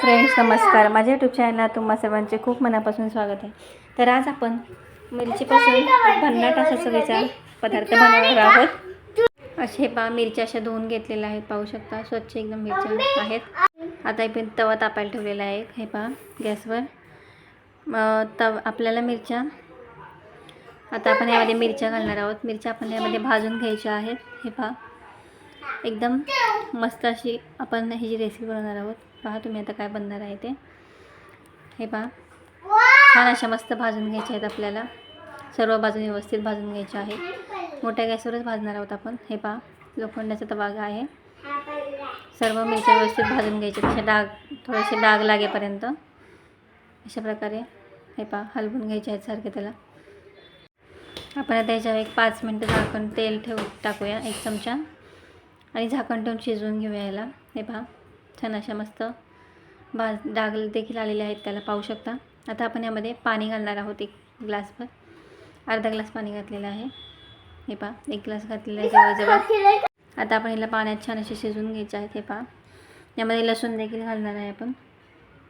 Friends नमस्कार. माझ्या YouTube चॅनलला तुम्हा सर्वांचे खूप मनापासून स्वागत आहे. तर आज आपण मिरचीपासून भन्नाट असा चवीचा पदार्थ बनवणार आहोत. असे पा मिरच्या अशा धुवून घेतलेल्या आहेत. पाहू शकता स्वच्छ एकदम मिरच्या आहेत. आता इथे तवा तापायला ठेवलेला आहे. हे पहा गॅसवर. तव आपल्याला मिरच्या आता आपण यामध्ये मिरच्या घालणार आहोत. मिरच्या आपण यामध्ये भाजून घ्यायच्या आहेत. हे पहा एकदम मस्त अशी आपण ही जी रेसिपी बनवणार आहोत. पहा तुम्ही आता काय बनणार आहे ते. हे पहा. छान अशा मस्त भाजून घ्यायच्या आहेत आपल्याला. सर्व बाजूने व्यवस्थित भाजून घ्यायच्या आहेत मोठ्या गॅसवरच भाजणार आहोत आपण. हे पहा. लोखंडाचा तवा आहे. सर्व मिरच्या व्यवस्थित भाजून घ्यायच्या. तशा डाग थोडेसे डाग लागेपर्यंत. अशा प्रकारे. हे पहा. हलवून घ्यायचे आहेत सारखे त्याला. आपण आता याच्यावर एक पाच मिनटं झाकण तेल ठेवू टाकूया. एक चमचा. आणि झाकण ठेवून शिजवून घेऊया याला. हे पहा. छान अशा मस्त भाज डाग देखील आलेले आहेत त्याला पाहू शकता. आता आपण यामध्ये पाणी घालणार आहोत एक ग्लासभर. अर्धा ग्लास पाणी घातलेलं आहे. हे पहा एक ग्लास घातलेला आहे जवळजवळ. आता आपण याला पाण्यात छान असे शिजवून घ्यायचे आहेत हे पहा. यामध्ये लसूण देखील घालणार आहे आपण.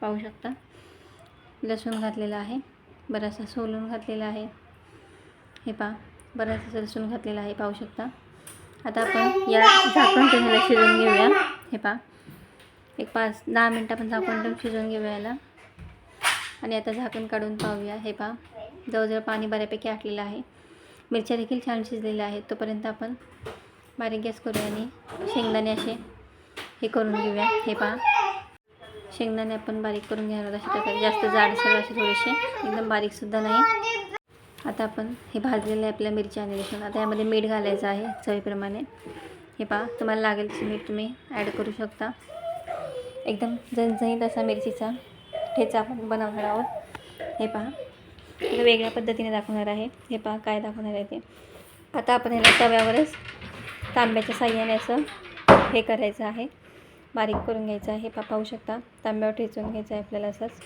पाहू शकता. लसूण घातलेलं आहे. बराचसा सोलून घातलेला आहे. हे पहा बराचसा लसूण घातलेला आहे पाहू शकता. आता आपण या झाकण ठेवून शिजवून घेऊया. हे पहा एक पाच दहा मिनटं आपण झाकण ठेवून शिजवून घेऊया याला आणि आता झाकण काढून पाहूया. हे पहा जवळजवळ पाणी बऱ्यापैकी आटलेलं आहे. मिरच्या देखील छान शिजलेल्या आहेत. तोपर्यंत आपण बारीक गॅस करूया आणि शेंगदाणे असे हे करून घेऊया. हे पहा शेंगदाणे आपण बारीक करून घेणार आहोत अशा प्रकारे. जास्त जाडसर असे थोडेसे. एकदम बारीकसुद्धा नाही. आता आपण हे भाजलेलं आहे आपल्या मिरच्या आणि लसूण. आता यामध्ये मीठ घालायचं आहे चवीप्रमाणे. हे पहा तुम्हाला लागेल मीठ तुम्ही ॲड करू शकता. एकदम झणझणीत असा मिरचीचा ठेचा आपण बनवणार आहोत. हे पहा. वेगळ्या पद्धतीने दाखवणार आहे. हे पहा काय दाखवणार आहे ते. आता आपण ह्याला तव्यावरच तांब्याच्या साह्याने असं हे करायचं आहे. बारीक करून घ्यायचं आहे. पा पाहू शकता. तांब्यावर ठेचून घ्यायचं आहे आपल्याला असंच.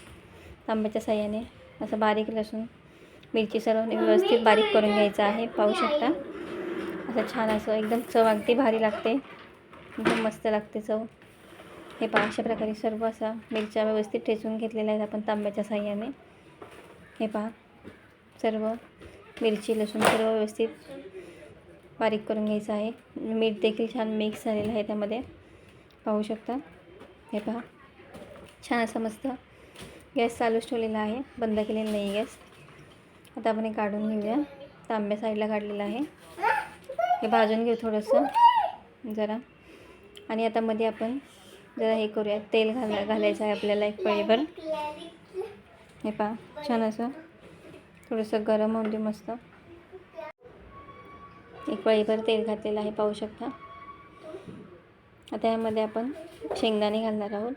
तांब्याच्या साह्याने असं बारीक लसूण मिरची सर्व व्यवस्थित बारीक करून घ्यायचं आहे. पाहू शकता. असं छान असं एकदम चव अगदी भारी लागते. एकदम मस्त लागते चव. हे पहा अशा प्रकारे सर्व असा मिरच्या व्यवस्थित ठेचून घेतलेल्या आहेत आपण तांब्याच्या साह्याने. हे पहा सर्व मिरची लसूण सर्व व्यवस्थित बारीक करून घ्यायचं आहे. मीठ देखील छान मिक्स झालेलं आहे त्यामध्ये. पाहू शकता. हे पहा छान असं मस्त गॅस चालूच ठेवलेला आहे. बंद केलेला नाही गॅस. आता आपण हे काढून घेऊया. तांब्या साईडला काढलेलं आहे. हे भाजून घेऊ थोडंसं जरा. आणि आता मध्ये आपण जरा हे करूया तेल घाला घालायचं आहे आपल्याला एक पळीभर हे पहा छान असं. थोडंसं गरम होऊन दे मस्त. एक पळीभर तेल घातलेलं आहे पाहू शकता. आता यामध्ये आपण शेंगदाणे घालणार आहोत.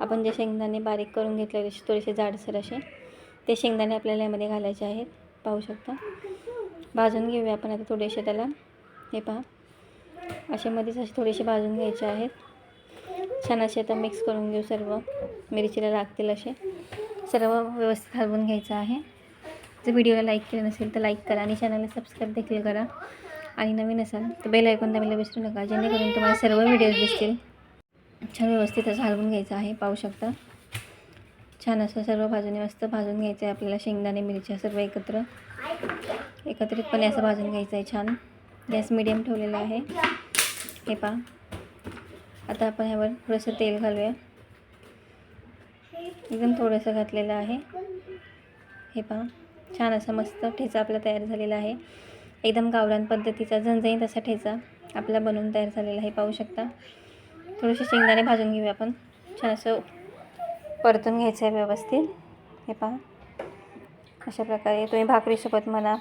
आपण जे शेंगदाणे बारीक करून घेतलेले थोडेसे जाडसर असे ते शेंगदाणे आपल्याला यामध्ये घालायचे आहेत. पाहू शकता. भाजून घेऊया आपण आता थोडेसे त्याला. हे पहा. असे मध्येच असे थोडेसे भाजून घ्यायचे आहेत. छान असे आता मिक्स करून घेऊ सर्व. मिरचीला लागतील असे. सर्व व्यवस्थित हलवून घ्यायचं आहे. जर व्हिडिओला लाईक केलं नसेल तर लाईक करा आणि चॅनलला सबस्क्राईब देखील करा. आणि नवीन असाल तर बेल ऐकून दाबायला विसरू नका. जेणेकरून तुम्हाला सर्व व्हिडिओज दिसतील. छान व्यवस्थित असं हलवून घ्यायचं आहे. पाहू शकता. छान असं सर्व भाजून मस्त भाजून घ्यायचं आहे आपल्याला. शेंगदाणे मिरच्या सर्व एकत्र. एकत्रितपणे असं भाजून घ्यायचं आहे छान. गॅस मिडियम ठेवलेला आहे. हे पहा. आता आपण ह्यावर थोडंसं तेल घालूया. एकदम थोडंसं घातलेलं आहे. हे पहा छान असा मस्त ठेचा आपला तयार झालेला आहे. एकदम गावरान पद्धतीचा झणझणीत असा ठेचा आपला बनवून तयार झालेला आहे पाहू शकता. थोडेसे शेंगदाणे भाजून घेऊया आपण. छान असं परतून घ्यायचं आहे व्यवस्थित. हे पहा अशा प्रकारे तुम्ही भाकरीसोबत म्हणा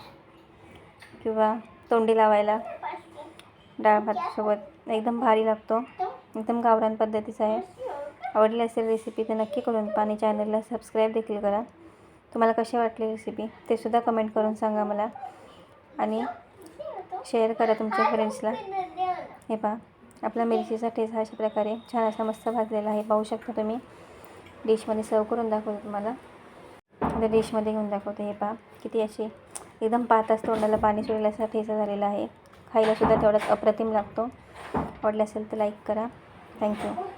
किंवा तोंडी लावायला डाळ भातसोबत एकदम भारी लागतो. एकदम गावरान पद्धतीचं आहे. आवडली असेल रेसिपी तर नक्की करून पाणी चॅनलला सबस्क्राईब देखील करा. तुम्हाला कशी वाटली रेसिपी ते सुद्धा कमेंट करून सांगा मला. आणि शेअर करा तुमच्या फ्रेंड्सला हे पहा आपला मिरचीचा टेस्ट अशा प्रकारे छान असा मस्त भाजलेला आहे. पाहू शकता तुम्ही. डिशमध्ये सर्व करून दाखवतो तुम्हाला. आता डिशमध्ये घेऊन दाखवते. हे पहा किती अशी एकदम पाताच तोंडाला पाणी सुटलेला असा ठेचा झालेला आहे. खायलासुद्धा तेवढाच अप्रतिम लागतो. आवडले असेल तर लाईक करा. थँक्यू.